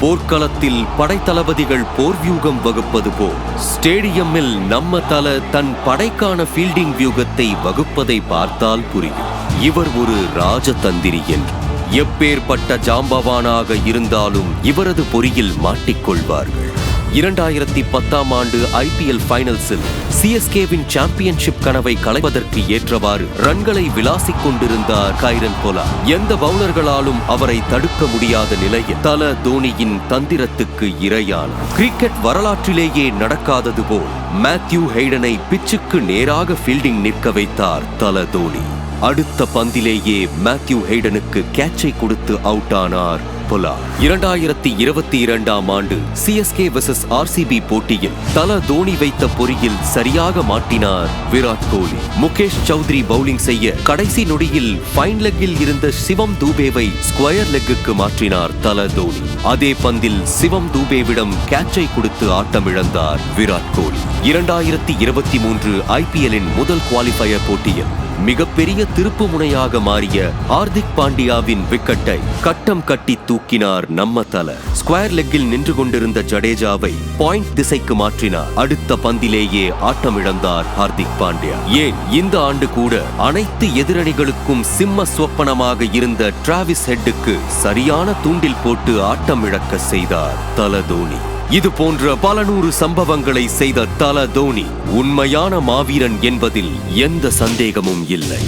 போர்க்களத்தில் படைத்தளபதிகள் போர் வியூகம் வகுப்பது போல் ஸ்டேடியமில் நம்ம தல தன் படைக்கான ஃபீல்டிங் வியூகத்தை வகுப்பதை பார்த்தால் புரியும். இவர் ஒரு ராஜதந்திரி என்று எப்பேற்பட்ட ஜாம்பவானாக இருந்தாலும் இவரது பொறியில் மாட்டிக்கொள்வார்கள். இரண்டாயிரத்தி பத்தாம் ஆண்டு ஐபிஎல் ஃபைனல்ஸில் சிஎஸ்கேவின் சாம்பியன்ஷிப் கனவை களைவதற்கு ஏற்றவாறு ரன்களை விளாசிக் கொண்டிருந்தார் கைரன் போலா எந்த பவுலர்களாலும் அவரை தடுக்க முடியாத நிலையில் தல தோனியின் தந்திரத்துக்கு இரையான கிரிக்கெட் வரலாற்றிலேயே நடக்காதது போல் மேத்யூ ஹெய்டனை பிச்சுக்கு நேராக ஃபீல்டிங் நிற்க வைத்தார் தல தோனி. அடுத்த பந்திலேயே மேத்யூ ஹெய்டனுக்கு கேட்சை கொடுத்து அவுட் ஆனார் பொலா. இரண்டாயிரத்தி இருபத்தி இரண்டாம் ஆண்டு சிஎஸ்கே வெர்சஸ் ஆர்சிபி போட்டியில் தல தோனி வைத்த பொறியில் சரியாக மாட்டினார் விராட் கோலி. முகேஷ் சௌத்ரி பவுலிங் செய்ய கடைசி நொடியில் ஃபைன் லெக்கில் இருந்த சிவம் தூபேவை ஸ்கொயர் லெக்குக்கு மாற்றினார் தல தோனி அதே பந்தில் சிவம் தூபேவிடம் கேட்சை கொடுத்து ஆட்டமிழந்தார் விராட் கோலி. இரண்டாயிரத்தி இருபத்தி மூன்று ஐபிஎல்லின் முதல் குவாலிஃபயர் போட்டியில் மிகப்பெரிய திருப்பு முனையாக மாறிய ஹார்திக் பாண்டியாவின் விக்கெட்டை கட்டம் கட்டி தூக்கினார் நம்ம தல ஸ்கொயர் லெக்கில் நின்று கொண்டிருந்த ஜடேஜாவை பாயிண்ட் திசைக்கு மாற்றினார் அடுத்த பந்திலேயே ஆட்டமிழந்தார் ஹார்திக் பாண்டியா. ஏன்? இந்த ஆண்டு கூட அனைத்து எதிரணிகளுக்கும் சிம்ம சொப்பனமாக இருந்த டிராவிஸ் ஹெட்டுக்கு சரியான தூண்டில் போட்டு ஆட்டமிழக்க செய்தார் தல தோனி. இது போன்ற பல நூறு சம்பவங்களை செய்த தல தோனி உண்மையான மாவீரன் என்பதில் எந்த சந்தேகமும் இல்லை.